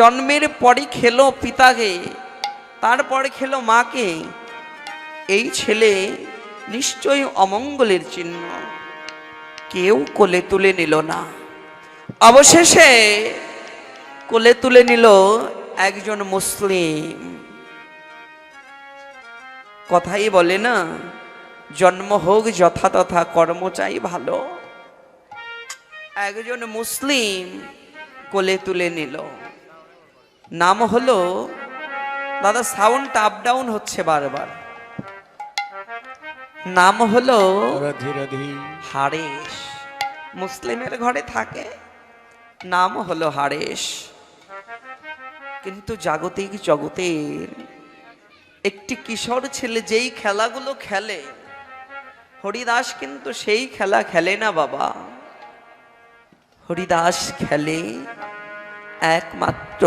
জন্মের পরই খেলো পিতাকে, তারপরে খেলো মাকে। এই ছেলে নিশ্চয়ই অমঙ্গলের চিহ্ন। কেউ কোলে তুলে নিল না। অবশেষে কোলে তুলে নিল একজন মুসলিম। কথাই বলে না, জন্ম হোক যথাতথা কর্ম চাই ভালো। একজন মুসলিম কোলে তুলে নিল। নাম হলো দাদা সাউন্ড আপ ডাউন হচ্ছে বারবার। নাম হলো হারেশ। মুসলিমের ঘরে থাকে। নাম হলো হারেশ। কিন্তু জাগতিক জগতের একটি কিশোর ছেলে যেই খেলাগুলো খেলে হরিদাস কিন্তু সেই খেলা খেলে না বাবা। হরিদাস খেলে একমাত্র